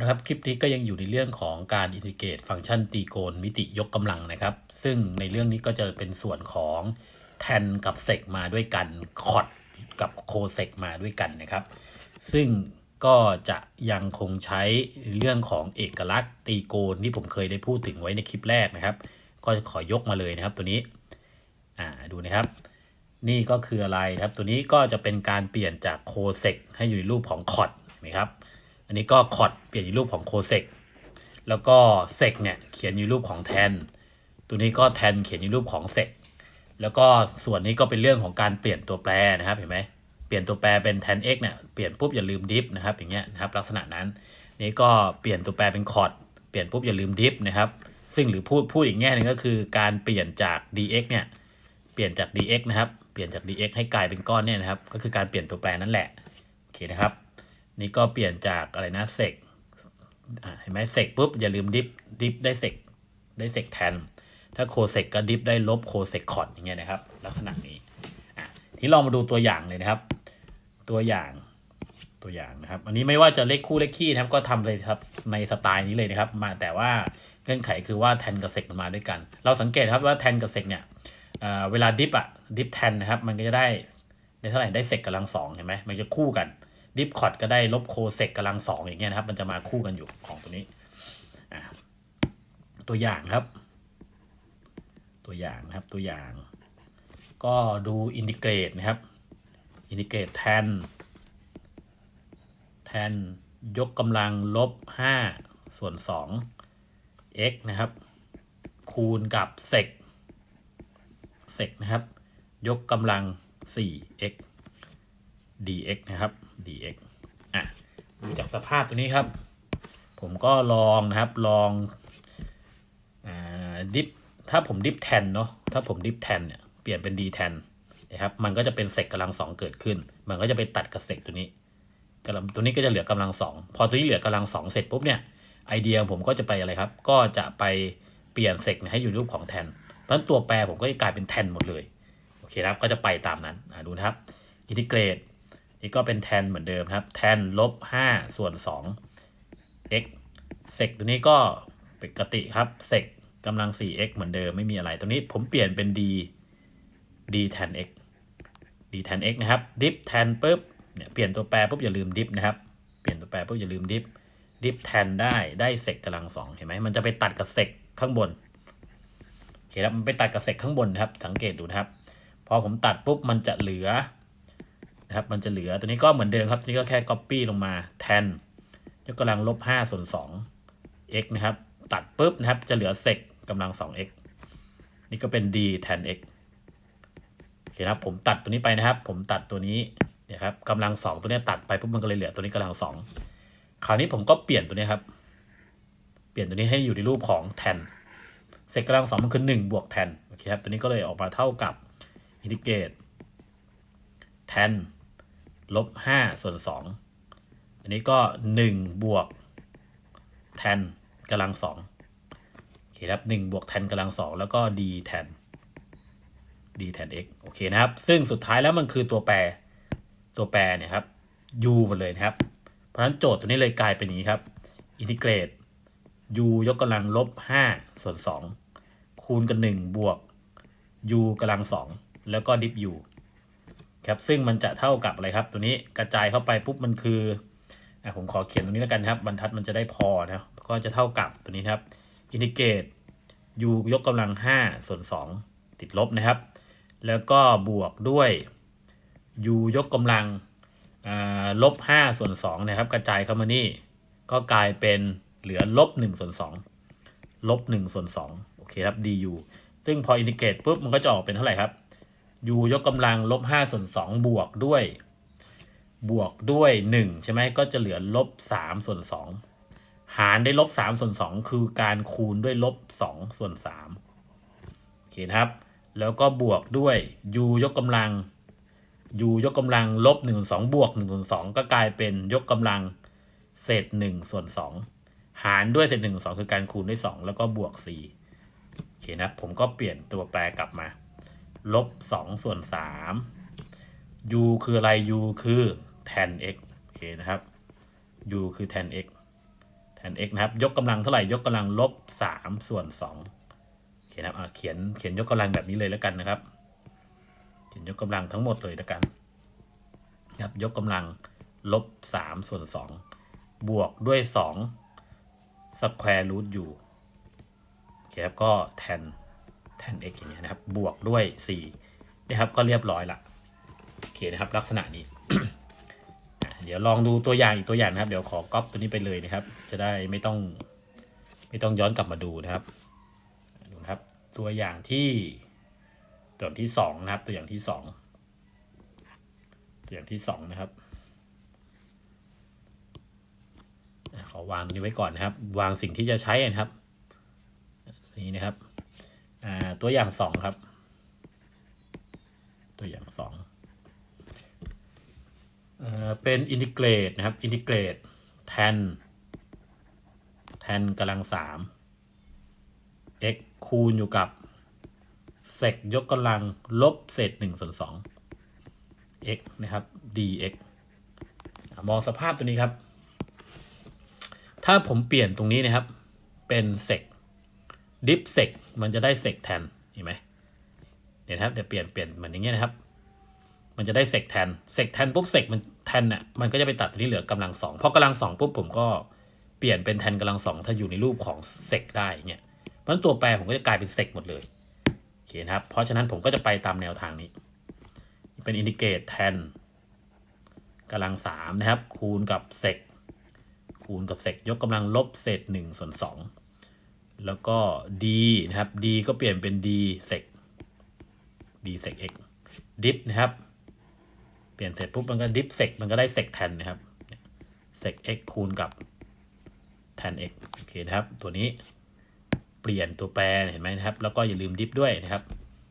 นะครับคลิปนี้ก็ยังอยู่ในเรื่องของการอินทิเกรตฟังก์ชันตีโกณมิติยกกำลังนะครับ ซึ่งในเรื่องนี้ก็จะเป็นส่วนของแทนกับเซกมาด้วยกันคอดกับโคเซกมาด้วยกันนะครับ ซึ่งก็จะยังคงใช้เรื่องของเอกลักษณ์ตีโกณที่ผมเคยได้พูดถึงไว้ในคลิปแรกนะครับ ก็จะขอยกมาเลยนะครับตัวนี้อ่าดูนะครับ นี่ก็คืออะไรครับ ตัวนี้ก็จะเป็นการเปลี่ยนจากโคเซกให้อยู่ในรูปของคอดนไหมครับ อันนี้ก็คอดเปลี่ยนอยู่รูปของโคเซกแล้วก็เซกเนี่ยเขียนอยู่รูปของแทน ตัวนี้ก็แทนเขียนอยู่รูปของเซกแล้วก็ส่วนนี้ก็เป็นเรื่องของการเปลี่ยนตัวแปรนะครับเห็นไหมเปลี่ยนตัวแปรเป็นแทน x เนี่ยเปลี่ยนปุ๊บอย่าลืมดิฟนะครับอย่างเงี้ยนะครับลักษณะนั้นนี่ก็เปลี่ยนตัวแปรเป็นคอร์ดเปลี่ยนปุ๊บอย่าลืมดิฟนะครับซึ่งหรือพูดพูดอีกแง่หนึ่งก็คือการเปลี่ยนจาก dx เนี่ยเปลี่ยนจาก dx นะครับเปลี่ยนจาก dx ให้กลายเป็นก้อนเนี่ยนะครับก็คือการเปลี่ยนตัวแปรนั่นแหละโอเคนะครับ นี่ก็เปลี่ยนจากอะไรนะเซกเห็นไหมเซกปุ๊บอย่าลืมดิฟดิฟได้เซกได้เซกแทน ถ้าโคเซกก็ดิฟได้ลบโคเซกคอร์ดอย่างเงี้ยนะครับ ลักษณะนี้อะที่ลองมาดูตัวอย่างเลยนะครับ ตัวอย่างตัวอย่างนะครับ อันนี้ไม่ว่าจะเลขคู่เลขคี่นะครับก็ทำเลยครับในสไตล์นี้เลยนะครับ มาแต่ว่าเงื่อนไขคือว่าแทนกับเซกมันมาด้วยกัน เราสังเกตครับว่าแทนกับเซกเนี่ยเอ่อเวลาดิฟอะดิฟแทนนะครับ มันก็จะได้ได้เท่าไหร่ได้เซกกำลังสองเห็นไหมมันจะคู่กัน ดิฟคอร์ดก็ได้ลบโคเซกกำลังสองอย่างเงี้ยนะครับ มันจะมาคู่กันอยู่ของตัวนี้ ตัวอย่างครับ ตัวอย่างนะครับตัวอย่าง ก็ดูอินทิเกรตนะครับ อินทิเกรตแทน แทนยกกำลังลบ5ส่วน2 x นะครับ คูณกับเซกเซกนะครับ ยกกำลัง 4x dx นะครับ dx อะดูจากสภาพตัวนี้ครับ ผมก็ลองนะครับลองอ่าดิฟถ้าผมดิฟแทนเนาะถ้าผมดิฟแทนเนี่ยเปลี่ยนเป็น d แทนนะครับมันก็จะเป็นเซกกำลังสองเกิดขึ้น มันก็จะไปตัดกับเซกตัวนี้กำลังตัวนี้ก็จะเหลือกำลังสองพอตัวนี้เหลือกำลังสองเสร็จปุ๊บเนี่ยไอเดียผมก็จะไปอะไรครับ ก็จะไปเปลี่ยนเซกให้อยู่รูปของแทนเพราะฉะนั้นตัวแปรผมก็จะกลายเป็นแทนหมดเลยโอเคครับก็จะไปตามนั้นอ่าดูนะครับอินทิเกรต นี่ก็เป็นแทนเหมือนเดิมครับแทนลบ5ส่วน2 x เซกตัวนี้ก็ปกติครับเซกกำลัง 4x เหมือนเดิมไม่มีอะไรตัวนี้ผมเปลี่ยนเป็น d d แทน x d แทน x นะครับดิฟแทนปุ๊บเนี่ยเปลี่ยนตัวแปรปุ๊บอย่าลืมดิฟนะครับเปลี่ยนตัวแปรปุ๊บอย่าลืมดิฟดิฟแทนได้ได้เซกกำลังสองเห็นไหมมันจะไปตัดกับเซกข้างบนโอเคครับมันไปตัดกับเซกข้างบนนะครับสังเกตดูนะครับ พอผมตัดปุ๊บมันจะเหลือ นะครับมันจะเหลือตัวนี้ก็เหมือนเดิมครับตัวนี้ก็แค่ copy ลงมาแทนยกกำลังลบ5ส่วน2 x นะครับ ตัดปุ๊บนะครับจะเหลือเซกกำลัง 2x นี่ก็เป็น d แทน x โอเคนะครับผมตัดตัวนี้ไปนะครับ ผมตัดตัวนี้เนี่ยครับกำลังสองตัวนี้ตัดไปปุ๊บมันก็เลยเหลือตัวนี้กำลังสองคราวนี้ผมก็เปลี่ยนตัวนี้ครับ เปลี่ยนตัวนี้ให้อยู่ในรูปของแทนเซกกำลังสองมันคือหนึ่งบวกแทนโอเคครับตัวนี้ก็เลยออกมาเท่ากับอินทิเกรตแทน ลบห้าส่วนสองอันนี้ก็หนึ่งบวกแทนกำลังสองโอเคครับหนึ่งบวกแทนกำลังสองแล้วก็ d แทน d แทน x โอเคนะครับ ซึ่งสุดท้ายแล้วมันคือตัวแปรตัวแปรเนี่ยครับ u หมดเลยนะครับ เพราะฉะนั้นโจทย์ตัวนี้เลยกลายเป็นอย่างนี้ครับอินทิเกรต u ยกกำลังลบ5ส่วน 2 คูณกับ1บวก u กำลัง 2 แล้วก็ดิฟ u ครับซึ่งมันจะเท่ากับอะไรครับ ตัวนี้กระจายเข้าไปปุ๊บมันคืออะผมขอเขียนตรงนี้แล้วกันครับ บรรทัดมันจะได้พอนะก็จะเท่ากับตัวนี้ครับอินทิเกรต u ยกกำลัง 5 ส่วน 2 ติดลบนะครับ แล้วก็บวกด้วย u ยกกำลังลบ 5 ส่วน2นะครับ กระจายเข้ามานี่ ก็กลายเป็นเหลือลบ1ส่วน2ลบ1ส่วน2โอเคครับ du ซึ่งพออินทิเกรตปุ๊บมันก็จะออกเป็นเท่าไหร่ครับ u ยกกำลังลบ5ส่วน2บวกด้วย บวกด้วย 1 ใช่ไหมก็จะเหลือลบ3ส่วน2หารได้ลบ3ส่วน2คือการคูณด้วยลบ2ส่วน3โอเคนะครับ แล้วก็บวกด้วย u ยกกำลัง u ยกกำลังลบ1ส่วน2บวก1ส่วน2ก็กลายเป็นยกกำลังเศษ1ส่วน2หารด้วยเศษ1ส่วน2คือการคูณด้วย 2 แล้วก็บวก4โอเคนะผมก็เปลี่ยนตัวแปรกลับมา ลบ2ส่วน3 u คืออะไร u คือ tan x โอเคนะครับ u คือ tan x แทน x นะครับ ยกกำลังเท่าไหร่ ยกกำลังลบสามส่วนสองเขียนนะครับอะเขียนเขียนยกกำลังแบบนี้เลยแล้วกันนะครับ เขียนยกกำลังทั้งหมดเลยแล้วกันครับยกกำลังลบสามส่วนสองบวกด้วยสองสแควร์รูทอยู่โอเคครับก็แทน แทน x อย่างเงี้ยนะครับ บวกด้วยสี่นะครับ ก็เรียบร้อยละโอเคนะครับ ลักษณะนี้ เดี๋ยวลองดูตัวอย่างอีกตัวอย่างนะครับ เดี๋ยวขอก๊อปตัวนี้ไปเลยนะครับ จะได้ไม่ต้องไม่ต้องย้อนกลับมาดูนะครับ ดูนะครับ ตัวอย่างที่ตัวอย่างที่สองนะครับ ตัวอย่างที่สองตัวอย่างที่สองนะครับขอวางตรงนี้ไว้ก่อนนะครับ วางสิ่งที่จะใช้นะครับ นี่นะครับ อ่าตัวอย่างสองครับ ตัวอย่างสองเอ่อเป็นอินทิเกรตนะครับอินทิเกรตแทนแทนกำลังสาม x คูณอยู่กับเศษยกกำลังลบเศษหนึ่งส่วนสอง x นะครับ dx มองสภาพตัวนี้ครับ ถ้าผมเปลี่ยนตรงนี้นะครับ เป็นเศษดิฟเศษ มันจะได้เศษแทนเห็นไหมเดี๋ยวนะครับเดี๋ยวเปลี่ยนเปลี่ยนเหมือนอย่างเงี้ยนะครับ มันจะได้เซกแทนเซกแทนปุ๊บเซกมันแทนน่ะมันก็จะไปตัดตัวนี้เหลือกำลังสองพอกำลังสองปุ๊บผมก็เปลี่ยนเป็นแทนกำลังสองถ้าอยู่ในรูปของเซกได้เนี่ยเพราะฉะนั้นตัวแปรผมก็จะกลายเป็นเซกหมดเลยโอเคนะครับ เพราะฉะนั้นผมก็จะไปตามแนวทางนี้ เป็นอินดิเกตแทนกำลังสามนะครับ คูณกับเซกคูณกับเซกยกกำลังลบเศษหนึ่งส่วนสอง แล้วก็ d นะครับ d ก็เปลี่ยนเป็น d เซก d เซก x ดิฟนะครับ เปลี่ยนเสร็จปุ๊บมันก็ดิฟเซกมันก็ได้เซกแทนนะครับเซก x คูณกับแทน x โอเคนะครับ ตัวนี้เปลี่ยนตัวแปรเห็นไหมนะครับ แล้วก็อย่าลืมดิฟด้วยนะครับ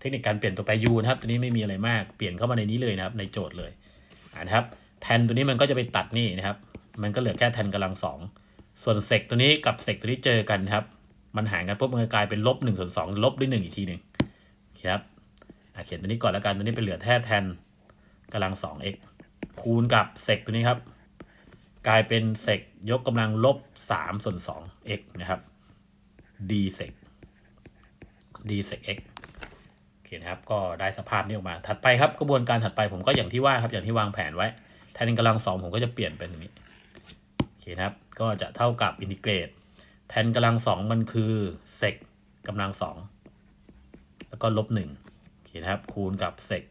เทคนิคการเปลี่ยนตัวแปร u นะครับ ตัวนี้ไม่มีอะไรมาก เปลี่ยนเข้ามาในนี้เลยนะครับ ในโจทย์เลยอ่านะครับ แทนตัวนี้มันก็จะไปตัดนี่นะครับ มันก็เหลือแค่แทนกำลังสอง ส่วนเซกตัวนี้กับเซกตัวนี้เจอกันนะครับ มันหารกันปุ๊บมันกลายเป็นลบหนึ่งส่วนสองลบด้วยหนึ่งอีกทีหนึ่งเครับเขียนตัวนี้ก่อนแล้วกันตัวนี้เป็นเหลือแค่แทนกำลังสอง x คูณกับเซกตัวนี้ครับ กลายเป็นเซกยกกำลังลบสามส่วนสอง x นะครับ d เซก d เซก x โอเคนครับก็ได้สภาพนี้ออกมา ถัดไปครับกระบวนการถัดไปผมก็อย่างที่ว่าครับอย่างที่วางแผนไว้ แทนกำลังสองผมก็จะเปลี่ยนเป็นอย่างนี้โอเคนครับ ก็จะเท่ากับอินทิเกรต แทนกำลังสองมันคือเซกกำลังสองแล้วก็ลบหนึ่งโอเคนะครับ คูณกับเซก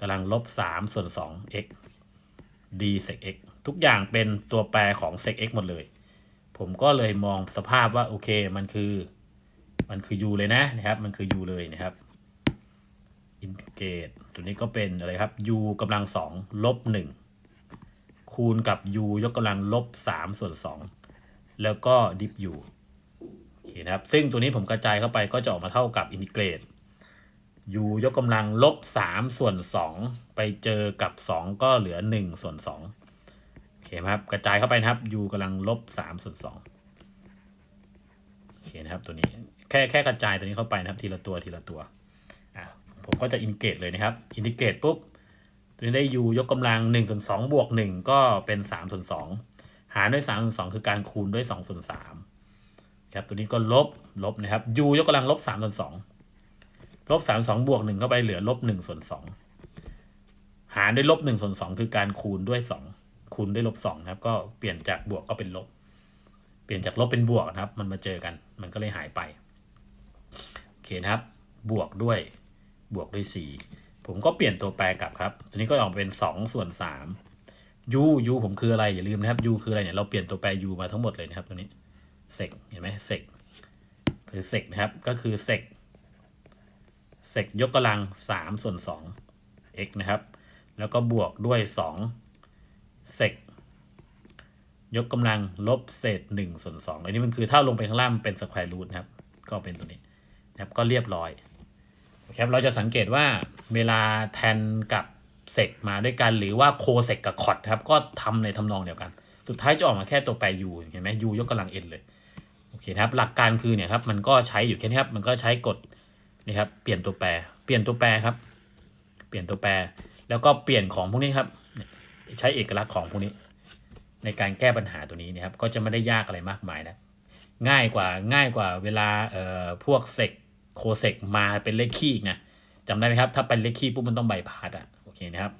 กำลังลบ3ส่วน2 x d sec x ทุกอย่างเป็นตัวแปรของ sec x หมดเลย ผมก็เลยมองสภาพว่า โอเคมันคือ มันคือ u เลยนะนะครับ มันคือ u เลยนะครับอินทิเกรตตัวนี้ก็เป็นอะไรครับ u กำลัง2ลบ1คูณกับ u ยกกำลังลบ3ส่วน2 แล้วก็ดิฟ u โอเคนะครับ ซึ่งตัวนี้ผมกระจายเข้าไปก็จะออกมาเท่ากับอินทิเกรต u ยกกำลังลบสามส่วนสองไปเจอกับสองก็เหลือหนึ่งส่วนสองโอเคไหมครับ กระจายเข้าไปนะครับ u กำลังลบสามส่วนสองโอเคนะครับตัวนี้แค่แค่กระจายตัวนี้เข้าไปนะครับ ทีละตัวทีละตัวอะผมก็จะอินเกตเลยนะครับ อินทิเกตปุ๊บตัวนี้ได้ u ยกกำลัง1ส่วน2บวก1ก็เป็น3ส่วน2 หารด้วย3ามส่วนสคือการคูณด้วย2ส่วนสามครับตัวนี้ก็ลบลบนะครับ u ยกกำลังลบ3ส่วน2ลบ3 2บวก1เข้าไปเหลือลบ1ส่วน2หารด้วยลบ1ส่วน2คือการคูณด้วย 2 คูณด้วยลบ2นะครับ ก็เปลี่ยนจากบวกก็เป็นลบ เปลี่ยนจากลบเป็นบวกนะครับ มันมาเจอกัน มันก็เลยหายไปโอเคนะครับ บวกด้วยบวกด้วย 4 ผมก็เปลี่ยนตัวแปรกลับครับ ตัวนี้ก็ออกเป็น 2 ส่วน 3 ยูยูผมคืออะไรอย่าลืมนะครับยูคืออะไรเนี่ยเราเปลี่ยนตัวแปรยูมาทั้งหมดเลยนะครับตัวนี้เซกเห็นไหมเซกคือเซกนะครับ ก็คือเซกเซกยกกำลังสามส่วนสองเอกนะครับ แล้วก็บวกด้วยสองเซกยกกำลังลบเศษหนึ่งส่วนสองอันนี้มันคือถ้าลงไปข้างล่างเป็นสแควร์รูทนะครับ ก็เป็นตัวนี้นะครับก็เรียบร้อยครับเราจะสังเกตว่าเวลาแทนกับ เซกมาด้วยกัน หรือว่าโคเซกกับคอดครับ ก็ทำในทำนองเดียวกัน สุดท้ายจะออกมาแค่ตัวแปร u เห็นไหม u ยกกำลัง n เลยโอเคครับ หลักการคือเนี่ยครับมันก็ใช้อยู่แค่นี้ครับ มันก็ใช้กฎนี่ครับเปลี่ยนตัวแปร เปลี่ยนตัวแปรครับ เปลี่ยนตัวแปร แล้วก็เปลี่ยนของพวกนี้ครับ ใช้เอกลักษณ์ของพวกนี้ ในการแก้ปัญหาตัวนี้นะครับ ก็จะไม่ได้ยากอะไรมากมายนะง่ายกว่าง่ายกว่าเวลาเอ่อพวกเซกโคเซกมาเป็นเลขคี่นะจำได้ไหมครับ ถ้าเป็นเลขคี่ปุ๊บมันต้องใบพาสอะ นี่นะครับ